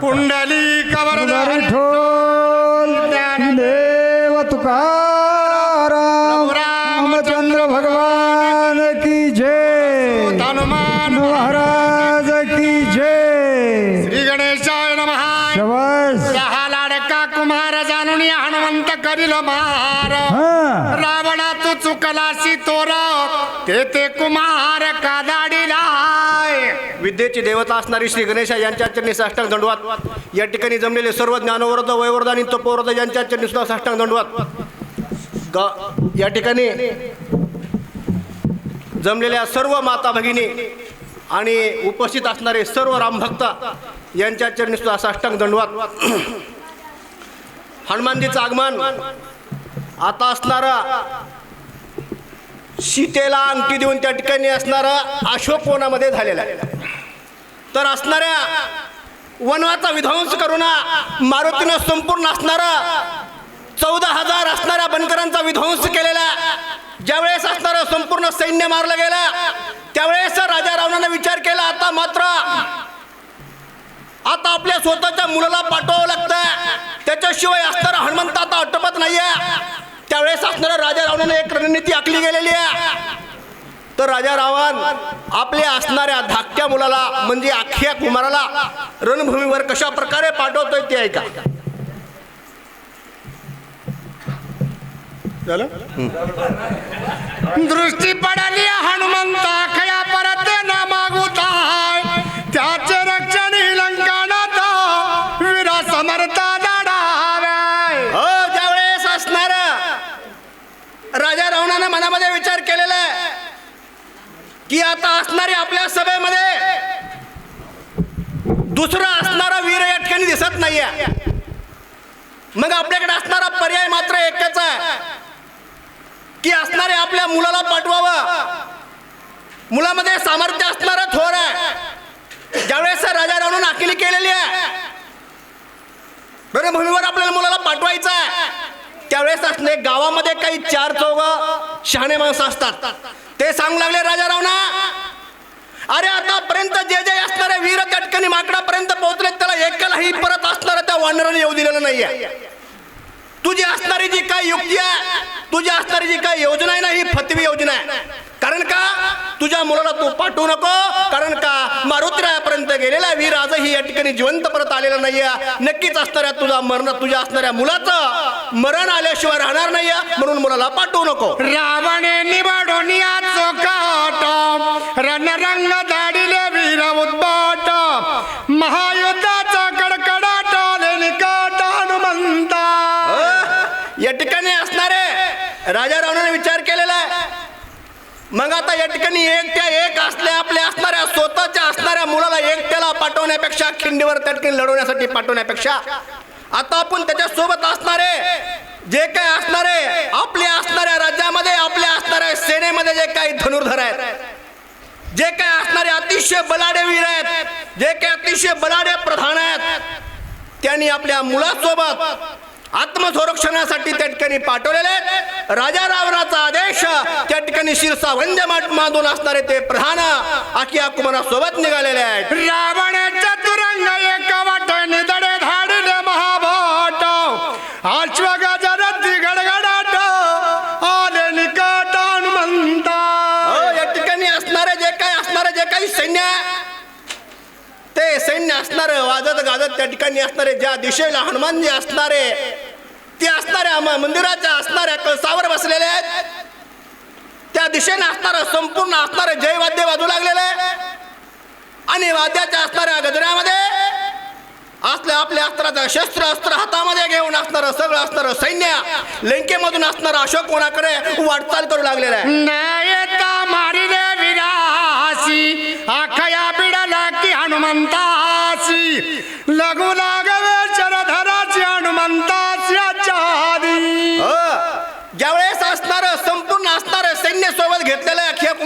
कुंडली कवरधारी विठ्ठल देव तुकाराम विद्येची देवता असणारी श्री गणेशा यांच्या चरणी साष्टांग दंडवात. या ठिकाणी जमलेले सर्व ज्ञानवर्ध वयवर्ध आणि तपोवर्ध यांच्या चरणी सुद्धा साष्टांग दंडवात. गा या ठिकाणी जमलेल्या सर्व माता भगिनी आणि उपस्थित असणारे सर्व रामभक्त यांच्या चरणी सुद्धा साष्टांग दंडवात. हनुमानजीचं आगमन. आता असणारा सीतेला अंगठी देऊन त्या ठिकाणी असणारा अशोक वनामध्ये झालेला आहे. तर असणाऱ्या वनवाचा विध्वंस करून मारुतीनं संपूर्ण असणारा चौदा हजार असणाऱ्या बनकरांचा विध्वंस केलेला. ज्यावेळेस असणारं संपूर्ण सैन्य मारलं गेलं त्यावेळेस राजा रावणानं विचार केला आता मात्र आता आपल्या स्वतःच्या मुलाला पाठवावं लागतं त्याच्याशिवाय असणारा हनुमंत आता आटोपत नाहीये. त्यावेळेस असणारा राजा रावणाने एक रणनीती आखली गेलेली आहे. तर राजा रावण आपल्या असणाऱ्या धाकट्या मुलाला म्हणजे अख्ख्या कुमाराला रणभूमीवर कशा प्रकारे पाठवतोय ते ऐका. झालं? दृष्टी पडाली हनुमंता खया की आता असणारी आपल्या सभेमध्ये दुसरं असणारा वीर या ठिकाणी दिसत नाहीये. मग आपल्याकडे असणारा पर्याय मात्र एकच आहे. की असणारे आपल्या मुलाला पाठवावं. मुलामध्ये सामर्थ्य असणारा थोर आहे. ज्यावेळेस राजा रावणाने आखणी केलेली आहे. रणभूमीवर आपल्याला मुलाला पाठवायचं आहे. त्यावेळेस असणे गावामध्ये काही चार चौघ शहाणे माणसं असतात. ते सांगू लागले राजा रावणा अरे आतापर्यंत जे जे असणारे वीर कटकणी माकडापर्यंत पोहोचले त्याला एकालाही परत असणाऱ्या त्या वानराने येऊ दिलेलं नाहीये. तुझी असणारी जी काय युक्ती आहे तुझी असणारी जी काय योजना आहे ना ही फतवी योजना आहे. कारण का? तुझ्या मुलाला तू पाठवू नको. कारण का? मारुतीरायापर्यंत गेलेला वीर. आजही या ठिकाणी जिवंत परत आलेला नाहीये. नक्कीच असणाऱ्या तुझा मरण तुझ्या असणाऱ्या मुलाचं मरण आल्याशिवाय राहणार नाहीये. म्हणून मुलाला पाठवू नको. रावणे निवडून या चोकाट रणरंग धाडिले वीर उद्बाट महायुद्धाचा कडकडाट आले निकट हनुमंता या ठिकाणी असणारे राजा रावणाने विचार मग आता या ठिकाणी एक त्या एक असल्या आपल्या असणाऱ्या स्वतःच्या असणाऱ्या मुलाला एकट्याला पाठवण्यापेक्षा खिंडीवर त्या ठिकाणी लढवण्यासाठी पाठवण्यापेक्षा आता आपण त्याच्यासोबत असणारे जे काही असणारे आपल्या असणाऱ्या राज्यामध्ये आपल्या असणाऱ्या सेनेमध्ये जे काही धनुर्धर आहेत जे काही असणारे अतिशय बलाडेवीर वीर आहेत जे काही अतिशय बलाडे प्रधान आहेत त्यांनी आपल्या मुलासोबत आत्मसंरक्षणासाठी त्या ठिकाणी पाठवलेले आहेत. राजा रावणाचा आदेश त्या ठिकाणी शिरसा वंद्य मांडून असणारे ते प्रधान आकिया कुमारासोबत निघालेले आहेत. रावण चतुरंग एक वाट निदडे धाडिले महाभाट. गडगडाट आले हो, या ठिकाणी असणारे जे काही असणारे जे काही सैन्य ते सैन्य असणार वाजत गाजत त्या ठिकाणी असणारे ज्या दिशेला हनुमानजी असणारे असणाऱ्या मंदिराच्या असणाऱ्या कळसावर बसलेले आहेत. त्या दिशेने असणारं संपूर्ण असणारे जयवाद्य वाजू लागलेले आणि वाद्याच्या असणाऱ्या गजऱ्यामध्ये असल्या आपल्या अस्त्राचा शस्त्र अस्त्र हातामध्ये घेऊन असणारं सगळं असणारं सैन्य लंकेमधून असणारं अशोक कोणाकडे वाटचाल करू लागलेलं आहे. मारिले विरासी आखया बिडला की हनुमंतासी. लघु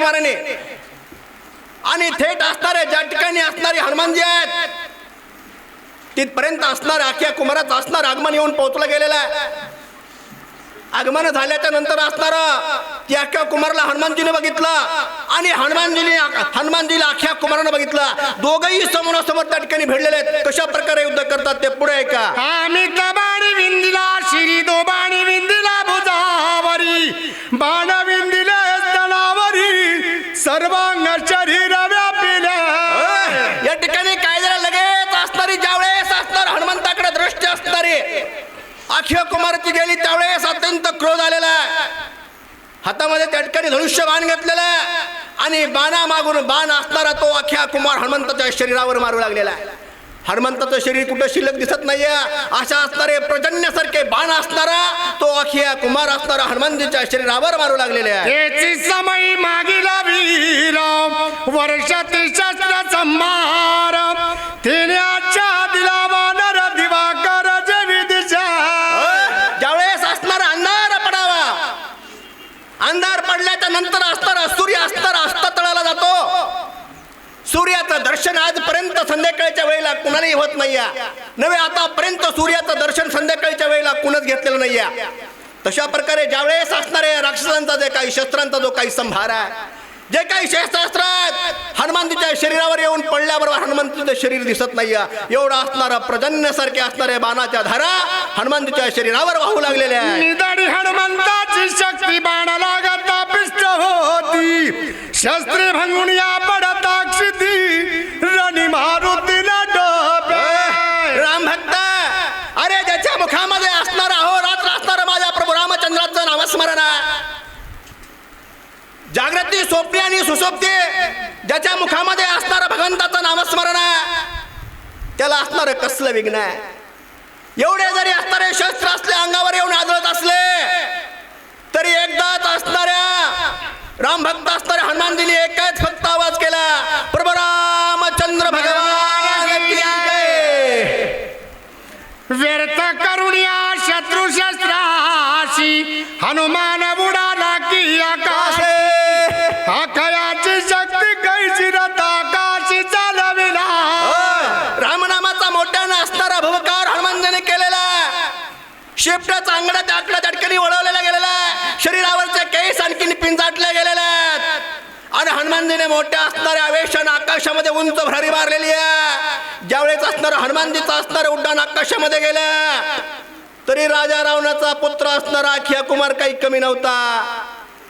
कुमाराने आणि थेट असणारे ज्या ठिकाणी असणारे हनुमानजी आहेत तिथपर्यंत असणार अक्षय कुमाराचं असणार आगमन येऊन पोहोचलं गेलेलं आहे. आगमन झाल्याच्यानंतर असणार ती अख्ख्या कुमारला हनुमानजीने बघितलं आणि हनुमानजीने हनुमानजीला अख्ख्या कुमारानं बघितलं. दोघही समोरासमोर त्या ठिकाणी भिडलेले आहेत. कशा प्रकारे युद्ध करतात ते पुढे ऐका. आम्ही तबाणी विंदिला शिरी दोबाणी विंदिला भुजावरी. बाण स्तनावरी सर्वांग शरीर या ठिकाणी काय झालं? लगेच असणारी ज्यावेळेस असणार हनुमंताकडे दृष्टी असणारी अक्षय कुमारची गेली त्यावेळेस अत्यंत क्रोध आलेला आहे. हातामध्ये त्या ठिकाणी धनुष्य बाण घेतलेला आहे. आणि बाणा मागून बाण असणारा तो अख्या कुमार हनुमंताच्या शरीरावर मारू लागलेला आहे. हनुमंताचं शरीर कुठं शिल्लक दिसत नाहीये? अशा असणारे प्रजन्यासारखे बाण असणारा तो अखिया कुमार असणारा हनुमंतीच्या शरीरावर मारू लागलेले आहे. समय मागीला वीर तिने आजच्या दिला वानर दिवाकर जवी दिशा. ज्यावेळेस असणारा अंधार पडावा अंधार पडल्याच्या नंतर असणारा सूर्य असणारा अस्तातळाला जातो सूर्याचं दर्शन आजपर्यंत संध्याकाळच्या वेळेला कुणालाही होत नाही नव्हे आतापर्यंत सूर्याचं दर्शन संध्याकाळच्या वेळेला कुणच घेतलेलं नाही तशा प्रकारे ज्यावेळेस असणाऱ्या राक्षसांचा जे काही शस्त्रांचा जो काही संभार आहे जे काही शस्त्रास्त्र आहेत हनुमंतीच्या शरीरावर येऊन पडल्याबरोबर हनुमंतीचं शरीर दिसत नाही एवढा असणारा प्रजन्यासारखे असणाऱ्या बाणाच्या धारा हनुमंतीच्या शरीरावर वाहू लागलेल्या आहेत. हनुमंताची शक्ती बाण लागता होती. शस्त्र भंगून या पडता क्षिती मारुती मारुतीला डोबे. राम भक्त अरे ज्याच्या मुखामध्ये असणार हो रात्र असणार माझ्या प्रभू रामचंद्राचं नामस्मरण. जागृती स्वप्नी आणि सुसोपती ज्याच्या मुखामध्ये असणार भगवंताचं नामस्मरण. त्याला असणार कसलं विघ्न एवढे जरी असणारे शस्त्र असले अंगावर येऊन आदळत असले तरी एकदाच असणाऱ्या राम भक्त असणाऱ्या हनुमानजीने एकच फक्त आवाज केला. प्रभू रामचंद्र भगवान. व्यर्थ करुणिया शत्रू शस्त्राशी हनुमान बुडाला की आकाश. अखयाची शक्ती कैची रथ आकाशी चालविला. रामनामाचा मोठ्यानं असणारा भवकार हनुमानजीने केलेला. शेपट्या चांगल्या त्याकडे त्या वळवलेला गेलेला. शरीरावरचे केस आणखीन पिंजाटले आणि हनुमानजीने मोठ्या असणाऱ्या आवेशानं आकाशामध्ये उंच भरारी मारलेली आहे. ज्यावेळेस असणार हनुमानजीचं असणारं उड्डाण आकाशामध्ये गेलं तरी राजा रावणाचा पुत्र असणारा अखिया कुमार काही कमी नव्हता.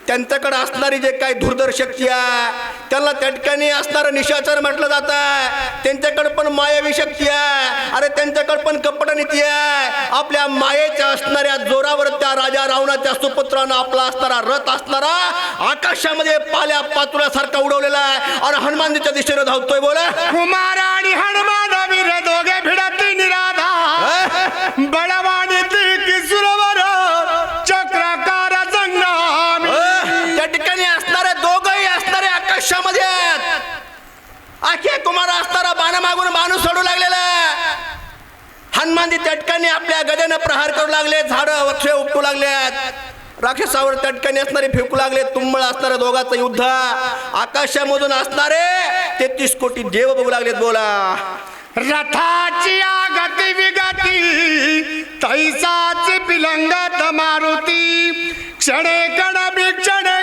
त्यांच्याकडे असणारी जे काही धुर्धर शक्ती आहे त्यांना त्या ठिकाणी असणारं निशाचर म्हटलं जात. आहे त्यांच्याकडे पण मायावी शक्ती आहे अरे त्यांच्याकडे पण कपट नीती आहे. आपल्या मायेच्या असणाऱ्या जोरावर त्या राजा रावणाच्या सुपुत्रानं आपला असणारा रथ असणारा आकाशामध्ये पाल्या पातुल्यासारखा उडवलेला आहे. आणि हनुमानजीच्या दिशेने धावतोय बोला. कुमार आणि हनुमान दोघे भिडती निराधा बळवाणी आखे कुमार असताना बाण मागून माणूस सोडू लागलेला हनुमानजी तटकाने आपल्या गदेनं प्रहार करू लागले झाड वृक्ष उपटू लागले आहेत. राक्षसावर तटकाने असणारे फेकू लागले तुंबळ असणाऱ्या दोघांचं युद्ध. आकाशामधून असणारे तेहतीस कोटी देव बघू लागलेत बोला. रथाची आगती विगती तैसाच पिलंगत मारुती. क्षणे कण क्षणे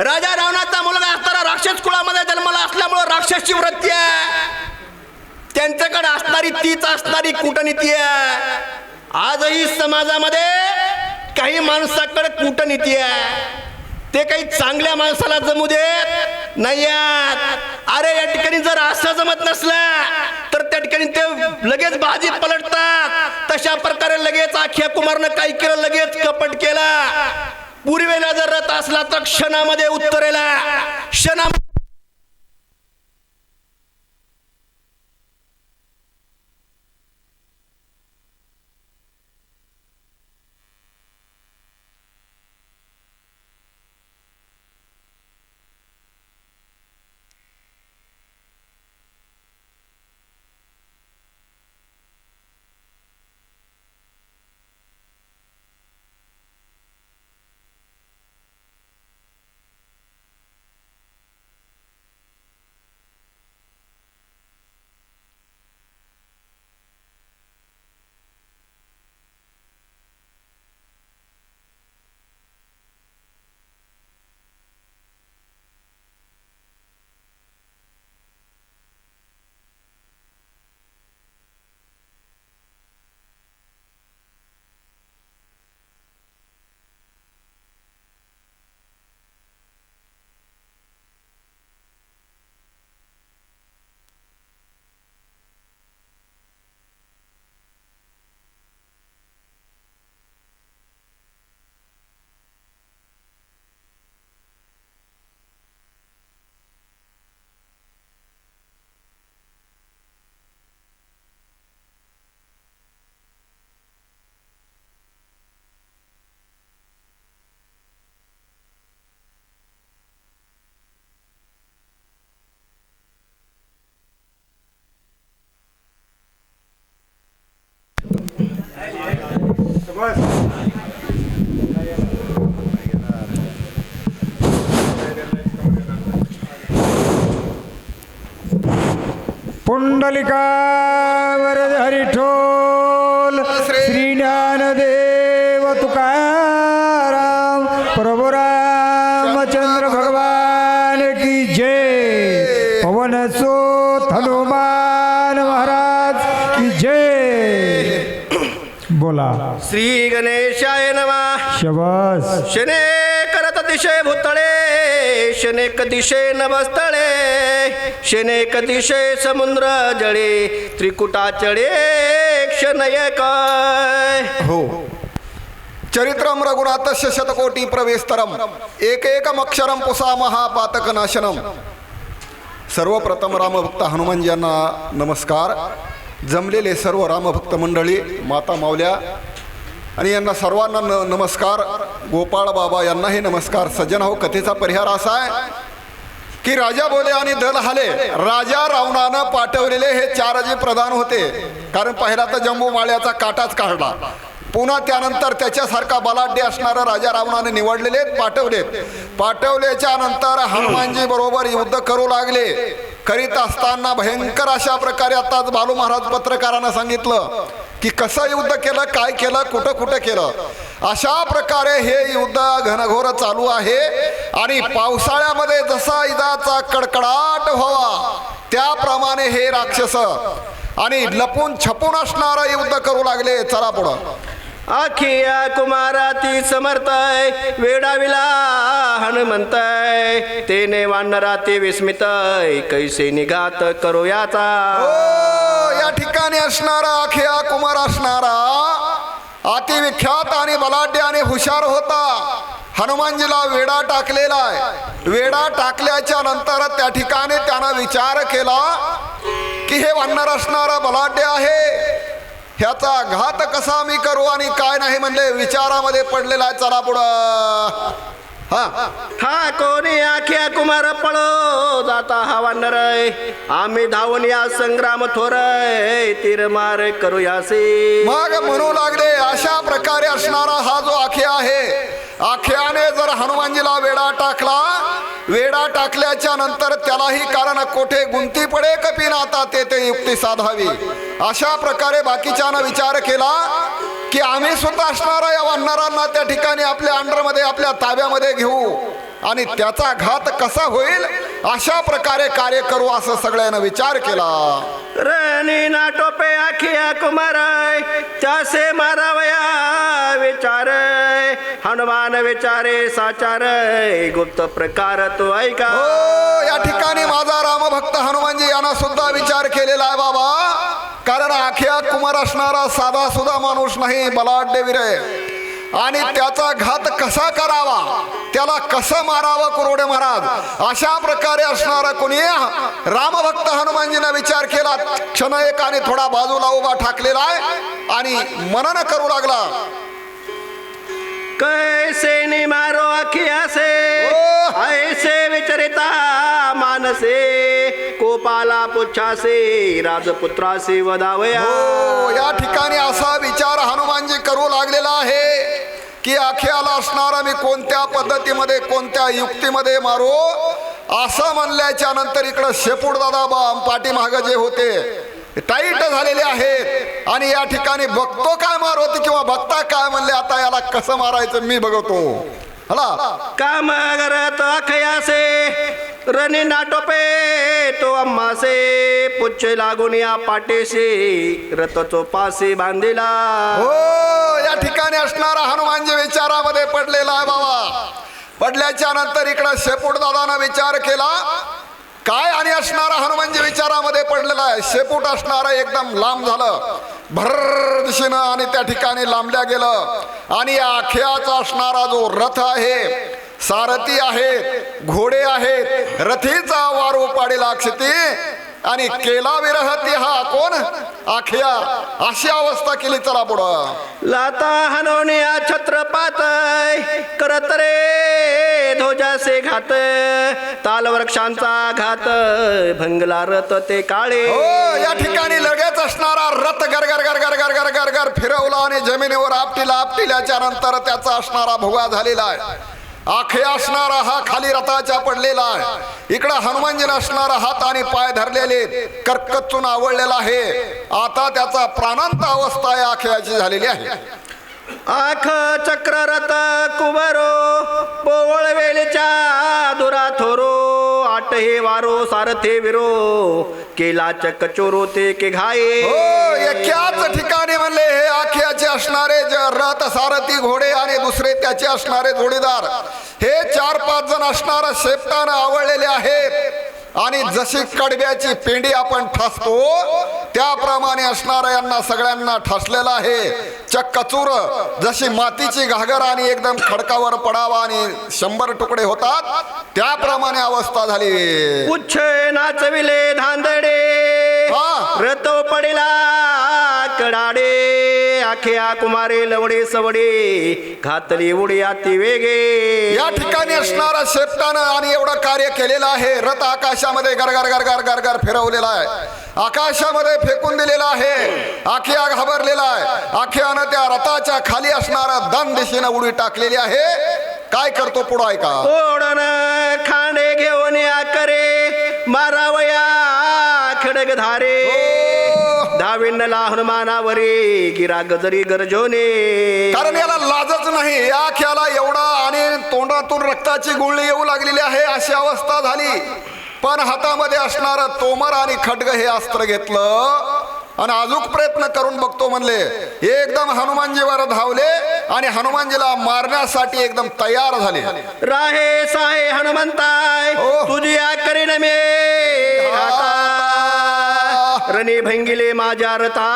राजा रावणाचा मुलगा असताना राक्षस कुळामध्ये जन्मला असल्यामुळं राक्षसची वृत्ती आहे. त्यांच्याकडे असणारी तीच असणारी कूटनीती आहे. आजही समाजामध्ये काही माणसाकडे कूटनीती आहे. ते काही चांगल्या माणसाला जमू देत नाही अरे या ठिकाणी जर असं जमत नसलं तर त्या ठिकाणी ते लगेच बाजी पलटतात. तशा प्रकारे लगेच अख्या कुमारनं काही केलं? लगेच कपट केला. पूर्वेला जर रथ असला तर क्षणामध्ये उत्तरेला क्षणा पुंडलिकावर हरिठोल श्री ज्ञानदेव तुकाराम प्रभु रामचंद्र भगवान की जय। पवन सोत हनुमान महाराज की जय। बोला। श्री गणेशाय नमा। शबास। शने करत दिशे भूतळे शनेक दिशे नभस्तळे शनेक दिशे समुद्र जळे त्रिकुटाचळे क्षणय काय? हो. चरित्रम रघुनाथस्य शतकोटी प्रवेस्तरम एक अक्षरम पुसा महापातक नाशनम सर्वप्रथम रामभक्त हनुमानजी यांना नमस्कार. जमलेले सर्व रामभक्त मंडळी माता मावल्या आणि यांना सर्वांना न नमस्कार. गोपाळ बाबा यांनाही नमस्कार. सज्जन हो कथेचा परिहार असा आहे की राजा बोले आणि दल हाले राजा रावणानं पाठवलेले हे चार जे प्रधान होते. कारण पहिला तर जम्बू माळ्याचा काटाच काढला. पुन्हा त्यानंतर त्याच्यासारखा बलाढ्य असणारं राजा रावणाने निवडलेले पाठवलेत पाठवल्याच्या नंतर हनुमानजी बरोबर युद्ध करू लागले. करीत असताना भयंकर अशा प्रकारे आताच बालू महाराज पत्रकारांना सांगितलं की कसं युद्ध केलं काय केलं कुठं कुठं केलं. अशा प्रकारे हे युद्ध घनघोर चालू आहे. आणि पावसाळ्यामध्ये जसा इजाचा कडकडाट व्हावा त्याप्रमाणे हे राक्षस आणि लपून छपून असणारं युद्ध करू लागले. चला पुढं. आखिया कुमारा ती समर्थय वेडाविला हनुमंतय. तेने वानरा ते विस्मितय कैसे निघात करो याचा? हो, या ठिकाणी असणारा अखेया कुमार असणारा अतिविख्यात आणि बलाढ्य आणि हुशार होता. हनुमानजीला वेडा टाकलेला आहे. वेडा टाकल्याच्या नंतर त्या ठिकाणी त्यानं विचार केला की हे वानर असणारा बलाढ्य आहे. ह्याचा घात कसा मी करू आणि काय नाही म्हणले विचारामध्ये पडलेला आहे. चला पुढं. हा. हा कोणी आख्या कुमार पळो जाता हा नरय. आम्ही धावून या संग्राम थोरय. तीर मार करू मग म्हणू लागले अशा प्रकारे असणारा हा जो आखे आहे आख्याने जर हनुमानजीला वेडा टाकला वेडा टाकल्याच्या नंतर त्यालाही कारण कोठे गुंती पडे कपिन आता ते ते युक्ती साधावी. अशा प्रकारे बाकीच्यानं विचार केला की आम्ही स्वतः असणारा या वानरांना त्या ठिकाणी आपल्या अंडरमध्ये आपल्या ताब्यामध्ये घेऊ. आणि त्याचा घात कसा होईल? अशा प्रकारे कार्य करू असं सगळ्यांना विचार केला. रणी नाटोपे आखिया कुमार त्यासे मारावया विचार हनुमान विचारे साचार गुप्त प्रकार तो ऐका. हो या ठिकाणी माझा रामभक्त हनुमानजी यांना सुद्धा विचार केलेला आहे बाबा. कारण आख्या कुमार असणारा साधा सुद्धा माणूस नाही बलाढ्य वीर आहे आणि त्याचा घात कसा करावा? त्याला कसं मारावं कुरोडे महाराज? अशा प्रकारे असणारा कोणी रामभक्त हनुमानजीने विचार केला क्षण एक आणि थोडा बाजूला उभा ठाकलेला आहे आणि मनन करू लागला. कैसे नि मारो अखिया से ओ! ऐसे विचरिता मानसे। कोपाला राजपुत्रासे वदावया हो या ठिकाणी असा विचार हनुमानजी करू लागलेला आहे की अखेला असणारा मी कोणत्या पद्धतीमध्ये कोणत्या युक्तीमध्ये मारू? असं म्हणल्याच्या नंतर इकडं शेपूड दादा बा पाठीमाग जे होते टाईट झालेले आहेत. आणि या ठिकाणी बघतो काय मार किंवा बघता काय म्हणले आता याला कसं मारायचं मी बघतो. हला काम करत अखयासे रणी नाटोपे तो अम्मासे पुच्छे लागून या पाटेसे रथ चोपासे बांधिला हो या ठिकाणी असणारा हनुमानजी विचारामध्ये पडलेला आहे बाबा पडल्याच्या नंतर इकडं शेपूट दादानं विचार केला काय आणि असणारा हनुमानजी विचारामध्ये पडलेला आहे शेपूट असणारा एकदम लांब झालं भर दिशेनं आणि त्या ठिकाणी लांबल्या गेलं. आणि या अखेयाचा असणारा जो रथ आहे सारथी आहेत घोडे आहेत रथीचा वारू पाडीला अक्षती आणि केला विरहती हा कोण? आखिया अशी अवस्था केली चला पुढं. लाता हनोनिया छत्रपात करत रे ध्वजासे घात ताल वृक्षांचा घात भंगला रथ ते काळे. हो या ठिकाणी लगेच असणारा रथ गर गर गर गर गर गर गर गर फिरवला आणि जमिनीवर आपटीला आपटिल्याच्या नंतर त्याचा असणारा भुगा झालेला आहे. आखे असणारा हा खाली रथाच्या पडलेला आहे. इकडं हनुमानजी असणारा हात आणि पाय धरलेले कर्कचून आवडलेला आहे. आता त्याचा प्राणांत अवस्था या आखेयाची झालेली आहे. आख चक्ररथ कुबरो पोवळ वेलेच्या दुरा थोरो आट हे वारो सारथे विरो केला चक चोरो ते के घाये हो एकाच ठिकाणी म्हणले हे आख्याचे असणारे रथ सारथी घोडे आणि दुसरे त्याचे असणारे जोडीदार. हे चार पाच जण असणार शेपटानं आवडलेले आहेत. आणि जशी कडब्याची पेंडी आपण ठसतो त्याप्रमाणे असणारा यांना सगळ्यांना ठसलेला आहे. चक्कचूर जशी मातीची घागर आणि एकदम खडकावर पडावा आणि शंभर तुकडे होतात त्याप्रमाणे अवस्था झाली. उच्छ नाचविले धांदडे. रथ पडिला कडाडे. आख्या कुमारे लवडे सवडे घातली उडी अति वेगे. या ठिकाणी असणारा शेपटानं आणि एवढं कार्य केलेलं आहे. रथ आकाशामध्ये गरगर गरगर गरगर फिरवलेला आहे. आकाशामध्ये फेकून दिलेला आहे. आखिया घाबरलेला आहे. आखियानं त्या रथाच्या खाली असणारा दन दिशेनं उडी टाकलेली आहे. काय करतो पुढं ऐका. ओढण खांडे घेऊन या करे मारावया खडग धारे हो. धाविंडला हनुमानावरी गिरा गजरी गरजोने कारण याला लाजच नाही या आख्याला एवढा आणि तोंडातून रक्ताची गुळणी येऊ लागलेली आहे अशी अवस्था झाली पण हातामध्ये असणारं तोमर आणि खड्ग हे अस्त्र घेतलं आणि अजूक प्रयत्न करून बघतो म्हणले एकदम हनुमानजीवर धावले आणि हनुमानजीला मारण्यासाठी एकदम तयार झाले राहे साहे हनुमंताय हो. तुझी करीन मे आता रणे भंगिले माझ्या रता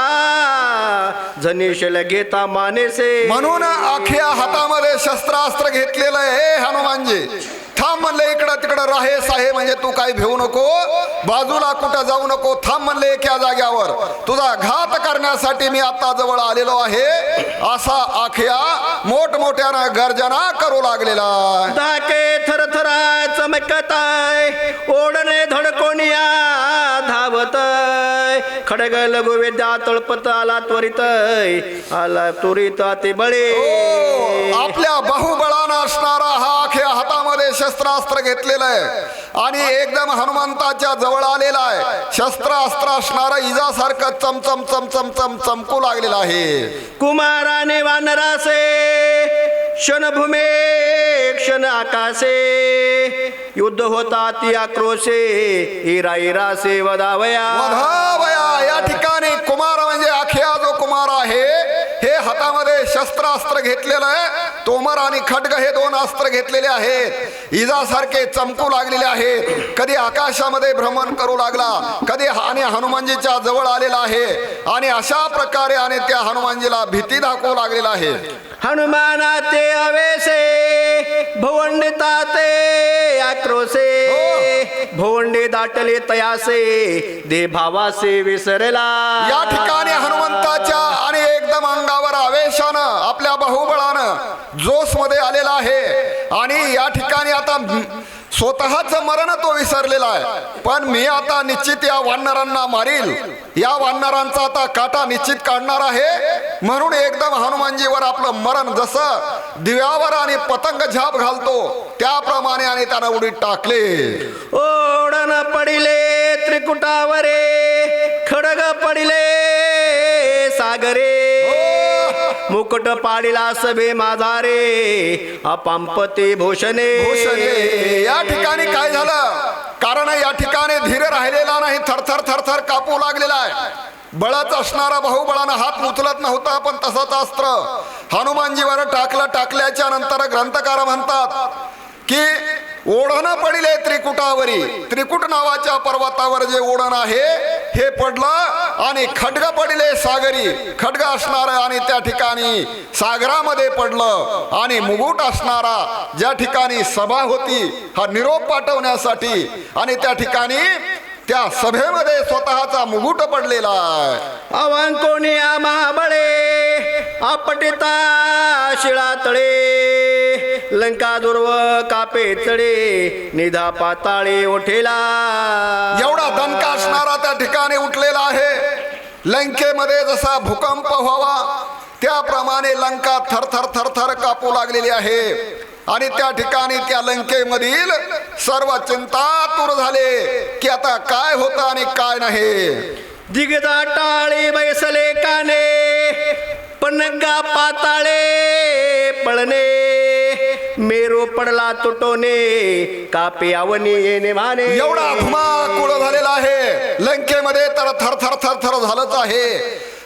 झनेशल घेता मानेसे. म्हणून अख्या हातामध्ये शस्त्रास्त्र घेतलेलं आहे "हे हनुमानजी. थांब म्हणले इकडं तिकडं राहे साहे म्हणजे तू काही भेऊ नको. बाजूला कुठं जाऊ नको थांब म्हणले एका जाग्यावर. तुझा घात करण्यासाठी मी आता जवळ आलेलो आहे. असा आख्या मोठमोठ्यानं गर्जना करू लागलेला थरथरा चमकताय. ओढणे धडकोनिया. खडग लघु तळपत आला त्वरित आला त्वरित ते बळे आपल्या बाहुबळानं असणारा हा अख्या हातामध्ये शस्त्रास्त्र घेतलेलं आहे. आणि एकदम हनुमंताच्या जवळ आलेला आहे. शस्त्रास्त्र असणारा इजासारखं चमचम चमचम चम चमकू लागलेला आहे. कुमाराने वानरासे क्षणभूमे क्षण आकाशे. युद्ध होता ती आक्रोशे हिरा हिरासे वदावया वधावया. या ठिकाणी कुमार म्हणजे अख्या जो कुमार आहे हातामध्ये शस्त्रास्त्र घेतलेलं आहे. तोमर आणि खड्ग हे दोन अस्त्र घेतलेले आहेत. इजासारखे चमकू लागलेले आहेत. कधी आकाशामध्ये भ्रमण करू लागला. कधी आणि हनुमानजीच्या जवळ आलेला आहे. आणि अशा प्रकारे आणि त्या हनुमानजीला भीती दाखवू लागलेला आहे. हनुमानाचे अवेसे भवंडिता ते आक्रोशे. भवंडे दाटले तयासे दे भावासे विसरला. या ठिकाणी हनुमंताच्या आणि एकदम अंगावर आवेशानं आपल्या बाहुबळानं जोश मध्ये आलेला आहे. आणि या ठिकाणी आता स्वतःच मरण तो विसरलेला आहे. पण मी आता निश्चित या वानरांना मारील. या वानरांचा आता काटा निश्चित काढणार आहे. म्हणून एकदम हनुमानजीवर आपलं मरण जसं दिव्यावर आणि पतंग झाप घालतो त्याप्रमाणे आणि त्यानं उडीत टाकले. ओढण पडिले त्रिकुटावरे खडग पडिले सागरे. मुकुट पाडिला सभे माझारे अपांपते भूषणे. भूषणे. या ठिकाणी काय झालं? कारण या ठिकाणी धीर राहिलेला नाही थरथर थरथर कापू लागलेला आहे. बळच असणारा बळानं हात उचलत नव्हता पण तसंच अस्त्र. हनुमानजीवर टाकलं टाकल्याच्या नंतर ग्रंथकार म्हणतात की ओढणं पडले त्रिकुटावरी. त्रिकुट नावाच्या पर्वतावर जे ओढण आहे हे पडलं आणि खडग पडले सागरी. खडग असणार आणि त्या ठिकाणी सागरामध्ये पडलं आणि मुगुट असणारा ज्या ठिकाणी सभा होती हा निरोप पाठवण्यासाठी आणि त्या ठिकाणी त्या सभेमध्ये स्वतःचा मुगुट पडलेला आहे. अवंकोनिया महाबळे आपटिता शिळा तळे. लंका दुर्व कापे चढे निधा पाताळे ओठेला एवढा दणका असणारा त्या ठिकाणी उठलेला आहे. लंकेमध्ये जसा भूकंप व्हावा त्याप्रमाणे लंका थरथर थरथर कापू लागलेली आहे. आणि त्या ठिकाणी त्या लंकेमधील सर्व चिंता दूर झाले की आता काय होतं आणि काय नाही. दिगदा टाळे बैसले काने. पनग्गा पाताळे पळणे. मेरू पडला तुटोने कापे आवनी येणे माने एवढा धुमाकूळ झालेला आहे. लंकेमध्ये तर थर थर थर थर झालंच आहे.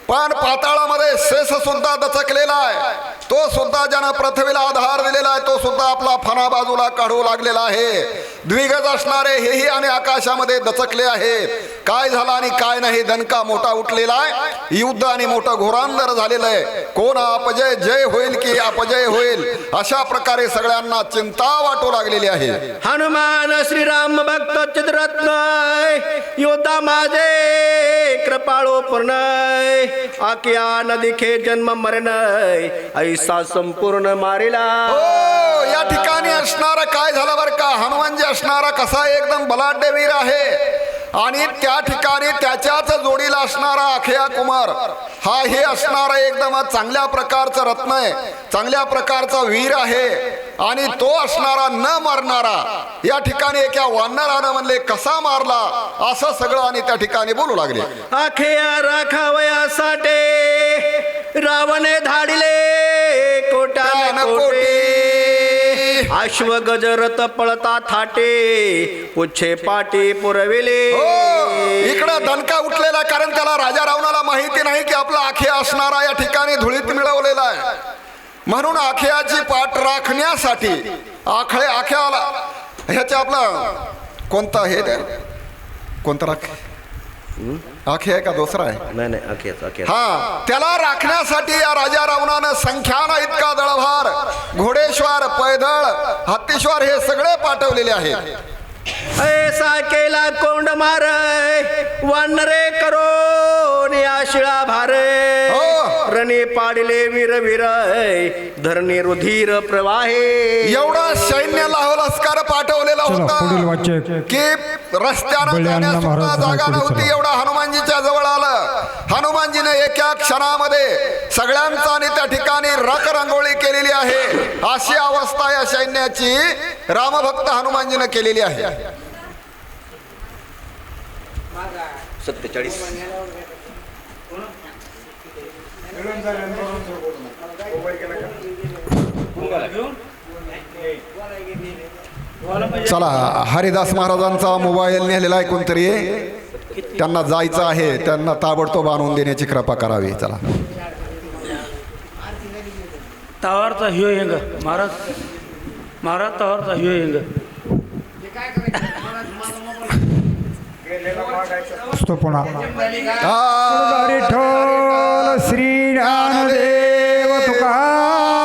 पण पाताळामध्ये शेष सुद्धा दचकलेला आहे. तो सुद्धा ज्यानं पृथ्वीला आधार दिलेला आहे तो सुद्धा आपला फणा बाजूला काढू लागलेला आहे. द्विगज असणारे हेही आणि आकाशामध्ये दचकले आहेत काय झालं आणि काय नाही दणका मोठा उठलेला आहे. युद्ध आणि मोठं घोरांदर झालेलं आहे. कोण अपजय जय होईल की अपजय होईल? अशा प्रकारे सगळ्यांना चिंता वाटू लागलेली आहे. हनुमान श्रीराम भक्त चित्ररत्न योद्धा माझे कृपाळू पूर्ण. आकिया दिखे जन्म मरण ऐसा संपूर्ण मारिला। हो, या ठिकाणी असणारा काय झालं बरं का? हनुमानजी असणारा कसा एकदम बलाढ्य वीर आहे. आणि त्या ठिकाणी त्याच्याच जोडीला असणारा अखया कुमार हा हे असणारा एकदम चांगल्या प्रकारचं रत्न आहे. चांगल्या प्रकारचा वीर आहे. आणि तो असणारा न मारणारा या ठिकाणी एका वानरानं म्हणले कसा मारला? असं सगळं आणि त्या ठिकाणी बोलू लागले. आखेया राखावयासाठी रावणे धाडिले कोटे. कोटी. अश्व गजरथ पळता थाटे पुच्छे पाटी पुरविले. हो इकडं दणका उठलेला कारण त्याला राजा रावणाला माहिती नाही की आपला आखे असणारा या ठिकाणी धुळीत मिळवलेला आहे. म्हणून आखेयाची पाठ राखण्यासाठी आखळे आख्याला ह्याच्या आपलं कोणता हे? कोणता राख आखे आहे का दुसरा आहे? नाही नाही हा त्याला राखण्यासाठी या राजा रावणानं संख्यानं इतका दळभार घोडेश्वर पैदळ हत्तीश्वर हे सगळे पाठवलेले आहेत. ऐसा केला कोंड मार वानरे करो नियाशिळा भार हो. रणे पाडले वीर वीर धरणे रुधिर प्रवाहे. एवढा सैन्य लाहोलस्कार पाठवलेला होता. की रस्त्यानं बलियाण्णा जाण्यास सुद्धा महाराज जागा नव्हती. एवढा हनुमानजीच्या जवळ आलं. हनुमानजीने एका क्षणामध्ये सगळ्यांचा आणि त्या ठिकाणी रक रंगोळी केलेली आहे. अशी अवस्था या सैन्याची रामभक्त हनुमानजीने केलेली आहे. सत्तेचाळीस. चला हरिदास महाराजांचा मोबाईल नेलेला आहे कोणतरी. त्यांना जायचं आहे त्यांना ताबडतोब आणून देण्याची कृपा करावी. चला. टावरचा ह्यो येंग महाराज महाराज टावरचा ह्यो येंग असतो पुन्हा हा. विठ्ठल श्री ज्ञानदेव तुकाराम